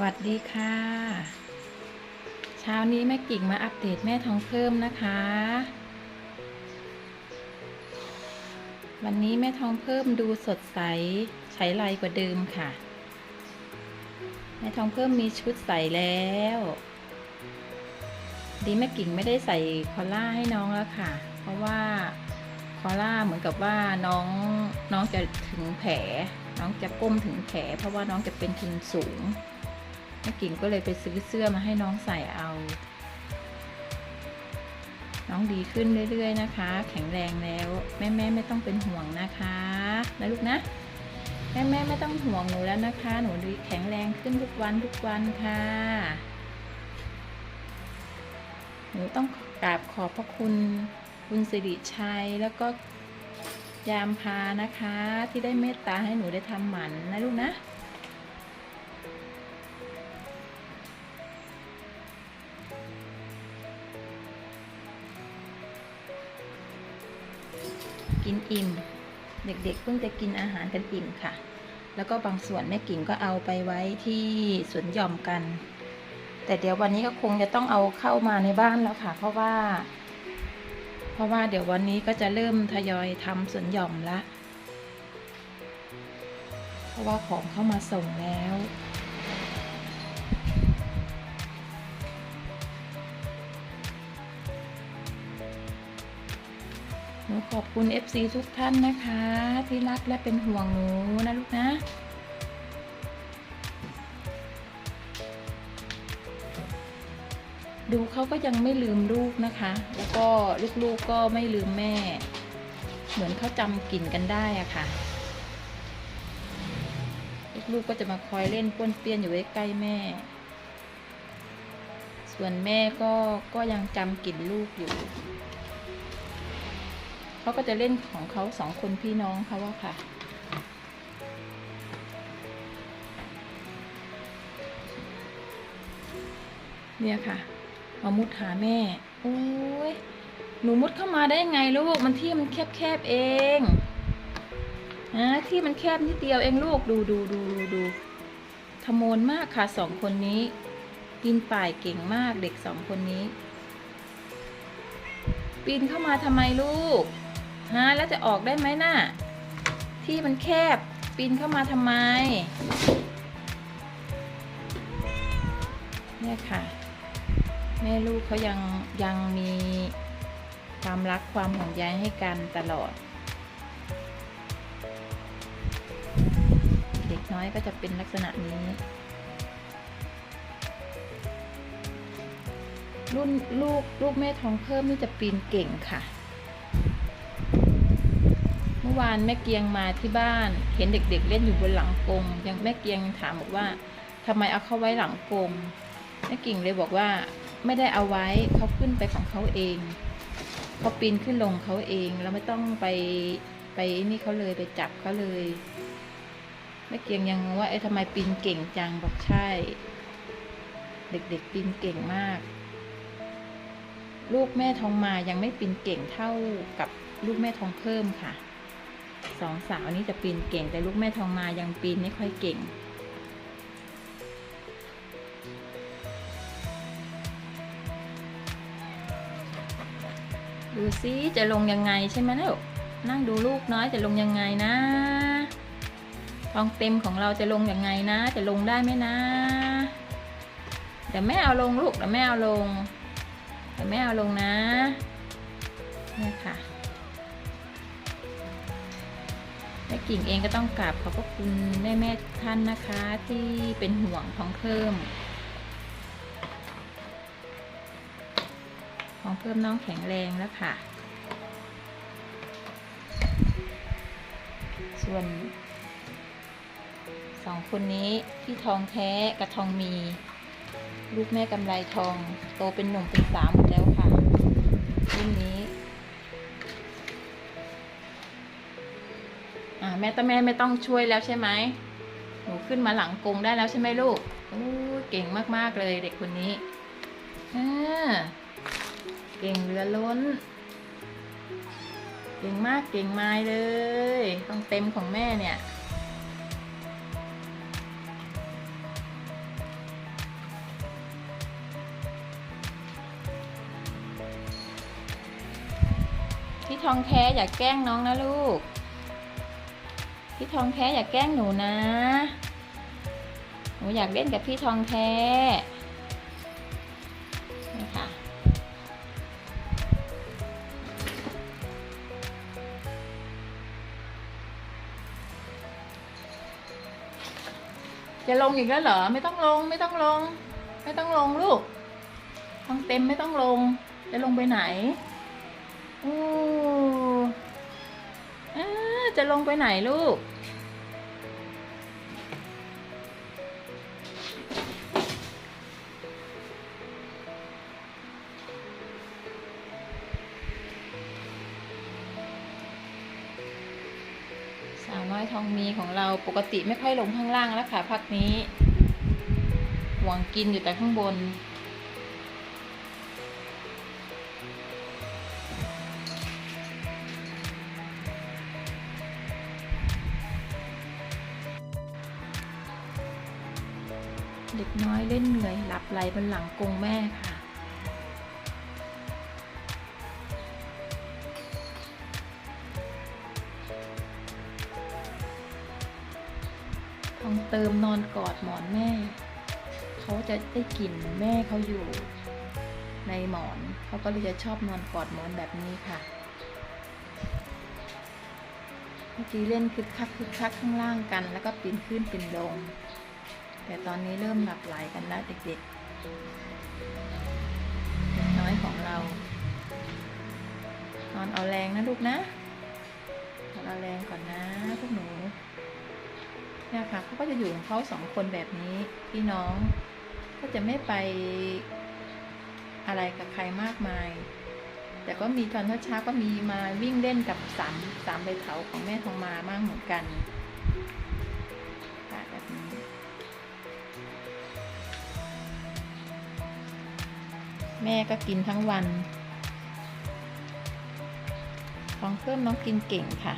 วัสดีค่ะ เช้านี้แม่กิ่งมาอัปเดตแม่ทองเพิ่มนะคะ วันนี้แม่ทองเพิ่มดูสดใสใช้ไรกว่าเดิมค่ะ แม่ทองเพิ่มมีชุดใส่แล้ว ดีแม่กิ่งไม่ได้ใส่คอล่าให้น้องแล้วค่ะ เพราะว่าคอล่าเหมือนกับว่าน้องน้องจะถึงแผลน้องจะก้มถึงแผลเพราะว่าน้องจะเป็นทุนสูง แม่กิ่งก็เลยไปซื้อเสื้อมาให้น้องใส่เอา น้องดีขึ้นเรื่อยๆนะคะ แข็งแรงแล้ว แม่แม่ไม่ต้องเป็นห่วงนะคะนะลูกนะ แม่แม่ไม่ต้องห่วงหนูแล้วนะคะ หนูดีแข็งแรงขึ้นทุกวันทุกวันค่ะ หนูต้องกราบขอบพระคุณคุณสิริชัยแล้วก็ยามพานะคะที่ได้เมตตาให้หนูได้ทำหมันนะลูกนะ กินอิ่ม เด็กๆเพิ่งจะกินอาหารกันอิ่มค่ะ แล้วก็บางส่วนแม่กิ่งก็เอาไปไว้ที่สวนหย่อมกัน แต่เดี๋ยววันนี้ก็คงจะต้องเอาเข้ามาในบ้านแล้วค่ะ เพราะว่า เพราะว่าเดี๋ยววันนี้ก็จะเริ่มทยอยทำสวนหย่อมละ เพราะว่าของเข้ามาส่งแล้ว ขอบคุณ FC ทุกท่านนะคะ ที่รักและเป็นห่วงหนูนะลูกนะดูเขาก็ยังไม่ลืมลูกนะคะ แล้วก็ลูกๆก็ไม่ลืมแม่ เหมือนเขาจำกลิ่นกันได้อะค่ะ ลูกๆก็จะมาคอยเล่นป้วนเปี้ยนอยู่ใกล้แม่ ส่วนแม่ก็ก็ยังจำกลิ่นลูกอยู่ เขาก็จะเล่นของเขาสองคนพี่น้องเขาว่าค่ะ เนี่ยค่ะมามุดหาแม่ โอ้ยหนูมุดเข้ามาได้ยังไงลูก มันที่มันแคบแคบๆเองนะที่มันแคบนิดเดียวเองลูก ดูดูดูดูดูทะโมนมากค่ะสองคนนี้ ปีนป่ายเก่งมากเด็กสองคนนี้ ปีนเข้ามาทำไมลูก ฮะแล้วจะออกได้ไหมน่ะที่มันแคบปีนเข้ามาทำไม เนี่ยค่ะ แม่ลูกเขายังยังมีความรักความห่วงใยให้กันตลอด เด็กน้อยก็จะเป็นลักษณะนี้ รุ่นลูกลูกแม่ทองเพิ่มนี่จะปีนเก่งค่ะ มื่อวานแม่เกียงมาที่บ้าน เห็นเด็กๆเล่นอยู่บนหลังกงยังแม่เกียงถามบอกว่าทำไมเอาเข้าไว้หลังกงแม่กิ่งเลยบอกว่าไม่ได้เอาไว้เขาขึ้นไปของเขาเองเขาปีนขึ้นลงเขาเองแล้วไม่ต้องไปไปนี่เขาเลยไปจับเขาเลยแม่เกียงยังงงว่าเอ๊ะทำไมปีนเก่งจังบอกใช่ เด็กๆปีนเก่งมาก ลูกแม่ทองมายังไม่ปีนเก่งเท่ากับลูกแม่ทองเพิ่มค่ะ สองสาวนี้จะปีนเก่ง แต่ลูกแม่ทองมายังปีนไม่ค่อยเก่ง ดูซิจะลงยังไงใช่ไหมนะลูกนั่งดูลูกน้อยจะลงยังไงนะทองเต็มของเราจะลงยังไงนะ จะลงได้ไหมนะเดี๋ยวแม่เอาลงลูกเดี๋ยวแม่เอาลงเดี๋ยวแม่เอาลงนะเนี่ยค่ะ ม่กิ่งเองก็ต้องกราบขอบพระคุณแม่แม่ท่านนะคะที่เป็นห่วงของเพิ่มของเพิ่มน้องแข็งแรงแล้วค่ะ ส่วนสองคนนี้พี่ทองแท้กับทองมี ลูกแม่กำไรทอง โตเป็นหนุ่มเป็นสาวหมดแล้วค่ะ แม่ตาแม่ไม่ต้องช่วยแล้วใช่ไหมหนูขึ้นมาหลังกรงได้แล้วใช่ไหมลูกโอ้เก่งมากๆเลยเด็กคนนี้เก่งเรือล้น เก่งมากเก่งไม้เลย ต้องเต็มของแม่เนี่ยพี่ทองแท้อย่าแกล้งน้องนะลูก พี่ทองแท้อย่าแกล้งหนูนะ หนูอยากเล่นกับพี่ทองแท้นี่ค่ะจะลงอีกแล้วเหรอ ไม่ต้องลงไม่ต้องลง ไม่ต้องลงลูกท้องเต็มไม่ต้องลง จะลงไปไหนอู้จะลงไปไหนลูก อยทองมีของเราปกติไม่ค่อยลงข้างล่างแล้วค่ะพักนี้หวังกินอยู่แต่ข้างบน เด็กน้อยเล่นเหนื่อยหลับไหลบนหลังกรงแม่ค่ะ เติมนอนกอดหมอนแม่ เขาจะได้กลิ่นแม่เขาอยู่ในหมอน เขาก็เลยจะชอบนอนกอดหมอนแบบนี้ค่ะ เมื่อกี้เล่นคึกคักคึกคักข้างล่างกัน แล้วก็ปีนขึ้นปีนลง แต่ตอนนี้เริ่มหลับไหลกันแล้วเด็กๆเด็กน้อยของเรา นอนเอาแรงนะลูกนะนอนเอาแรงก่อนนะพวกหนู เนี่ยค่ะเขาก็จะอยู่ของเขาสองคนแบบนี้พี่น้องก็จะไม่ไปอะไรกับใครมากมาย แต่ก็มีตอนเช้าก็มีมาวิ่งเล่นกับสามสามใบเถาของแม่ทองมาบ้างเหมือนกันแบบนี้แม่ก็กินทั้งวันทองเพิ่มน้องกินเก่งค่ะ